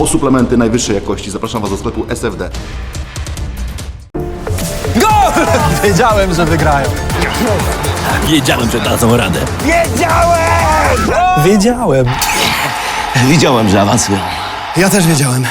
po suplementy najwyższej jakości. Zapraszam Was do sklepu SFD. Wiedziałem, że wygrają. Wiedziałem, że dadzą radę. Wiedziałem. Wiedziałem, że awansują. Ja też wiedziałem.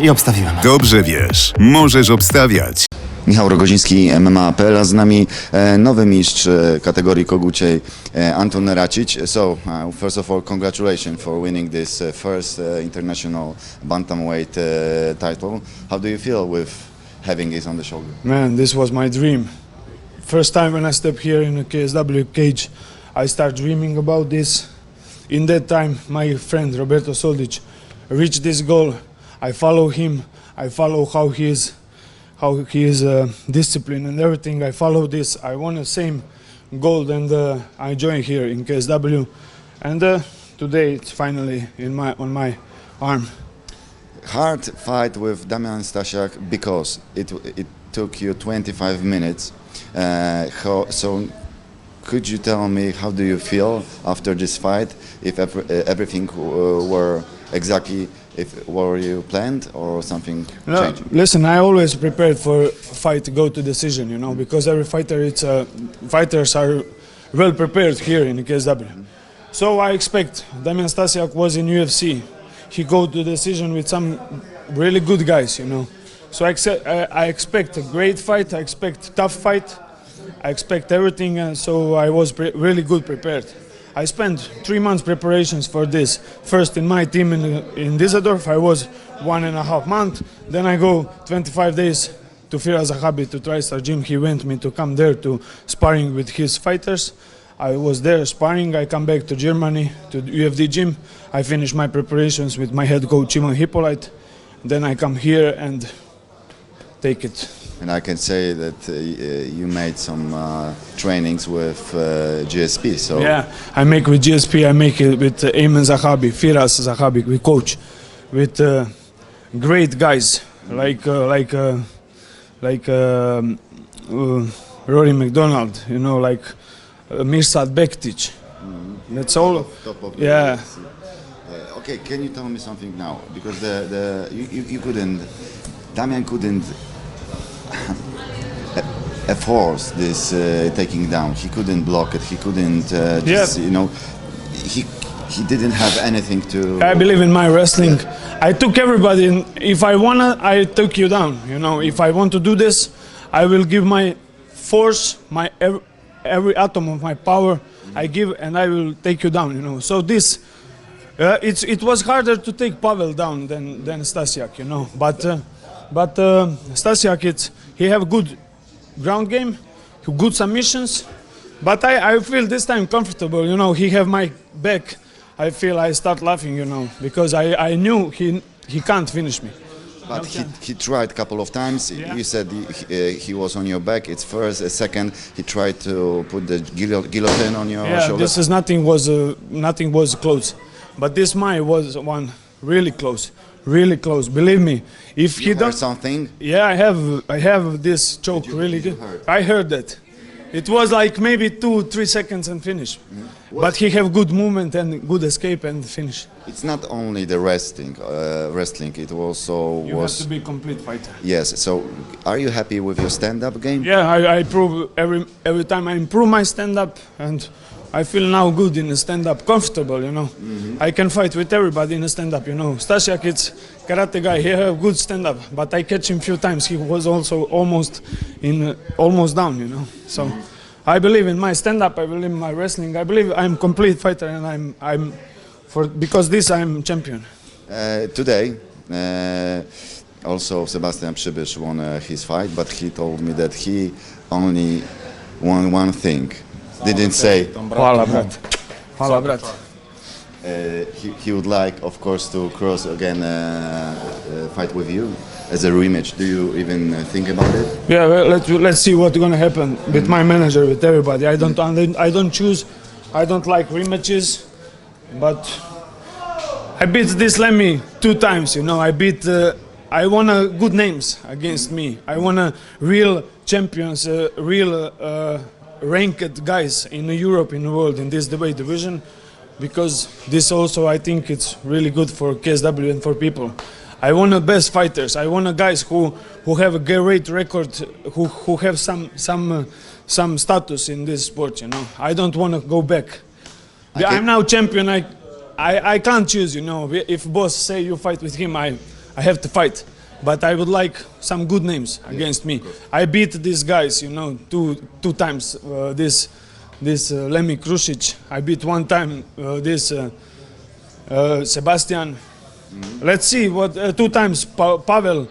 I obstawiłem. Dobrze wiesz, możesz obstawiać. Michał Rogoziński, MMA.pl, a z nami e, nowy mistrz e, kategorii koguciej e, Anton Racic. So, uh, first of all, congratulations for winning this uh, first uh, international bantamweight uh, title. How do you feel with having this on the shoulder? Man, this was my dream. First time when I step here in the KSW cage, I start dreaming about this. In that time, my friend Roberto Soldic reached this goal. I follow him. I follow how he is, how he is uh, disciplined and everything. I follow this. I want the same goal, and uh, I join here in KSW. And uh, today, it's finally in my on my arm. Hard fight with Damian Stasiak because it, it took you 25 minutes. Uh, how, so, could you tell me how do you feel after this fight? If ev- uh, everything uh, were exactly if were you planned or something No, changed? listen, I always prepared for fight to go to decision, you know, because every fighter, it's uh, fighters are well prepared here in KSW. So I expect Damian Stasiak was in UFC. He go to decision with some really good guys, you know. So I, accept, I, I expect a great fight. I expect tough fight. I expect everything, and so I was pre- really good prepared. I spent three months preparations for this. First in my team in, in Düsseldorf, I was one and a half month. Then I go 25 days to Firas Zahabi to TriStar Gym. He went me to come there to sparring with his fighters. I was there sparring. I come back to Germany to UFD gym. I finish my preparations with my head coach Ivan Hippolyte. Then I come here and take it And I can say that uh, you made some uh, trainings with uh, GSP. So Yeah, I make with GSP. I make it with uh, Ayman Zahabi, Firas Zahabi. We coach with uh, great guys like uh, like uh, like um, uh, Rory McDonald. You know, like uh, Mirsad Bektic. That's all. top of Yeah. Uh, okay, can you tell me something now? Because the, the you, you, you couldn't, Damian couldn't enforce this uh, taking down. He couldn't block it. He couldn't uh, just, Yeah. you know, he he didn't have anything to. I believe in my wrestling. I took everybody. In, if I wanna, I took you down. You know, if I want to do this, I will give my force, my every, every atom of my power. I give, and I will take you down. You know, so this. Uh, it's, it was harder to take Pavel down than, than Stasiak, you know. But, uh, but uh, Stasiak, it's, he have good ground game, good submissions. But I, I feel this time comfortable, you know. He have my back. I feel I start laughing, you know, because I, I knew he, he can't finish me. But he, he tried a couple of times. Yeah. You said he, uh, he was on your back. It's first, a second. He tried to put the guillotine on your Yeah, shoulder. this is nothing was uh, nothing was close, but this mine was one really close, really close. Believe me, if you he heard don't, something. Yeah, I have I have this choke really good. heard? I heard that. It was like maybe two, three seconds and finish. Mm-hmm. But he have good movement and good escape and finish. It's not only the wrestling. Uh, wrestling. It also You was. have to be complete fighter. Yes. So, are you happy with your stand-up game? Yeah, I, I prove every every time I improve my stand up and I feel now good in the stand up, comfortable, you know. I can fight with everybody in the stand up, you know. Stasiak, it's karate guy. He have good stand up, but I catch him few times. He was also almost in uh, almost down, you know. So I believe in my stand up. I believe in my wrestling. I believe I'm complete fighter, and I'm I'm for because this I'm champion. Uh, today, uh, also Sebastian Przybysz won uh, his fight, but he told me that he only won one thing. Didn't say. Hvala, brat. Hvala, brat. Uh, he, he would like, of course, to cross again uh, uh, fight with you as a rematch. Do you even uh, think about it? Yeah, well, let's let's see what's gonna happen with my manager, with everybody. I don't I don't choose. I don't like rematches, but I beat this Lemmy two times. You know, I beat. Uh, I won uh, good names against me. I won a real champions, uh, real uh, ranked guys in Europe, in the world, in this debate division. because this also I think it's really good for KSW and for people. I want the best fighters. I want the guys who who have a great record, who who have some some uh, some status in this sport. You know, I don't want to go back. I'm now champion. I, I I can't choose. You know, if boss say you fight with him, I I have to fight. But I would like some good names against me. I beat these guys. You know, two two times. Uh, this this uh, Lemmy Krušić. I beat one time uh, this uh, uh, Sebastian. Let's see what uh, two times pa- Pavel.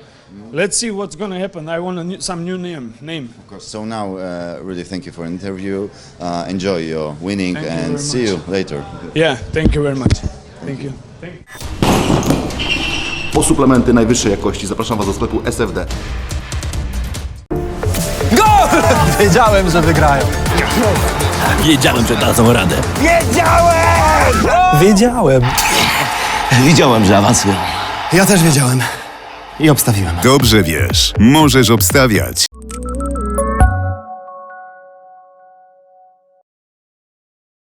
Let's see what's gonna happen. I want new, some new name. Name. So now, uh, really thank you for the interview. Uh, enjoy your winning Thank and very see much. you later. Yeah. Thank you very much. Thank you. Thank you. Po suplementy najwyższej jakości zapraszam Was do sklepu SFD. Gol! Wiedziałem, że wygrają. Wiedziałem, że dadzą radę. Wiedziałem. Wiedziałem, że awansują. Ja też wiedziałem. I obstawiłem. Dobrze wiesz, możesz obstawiać.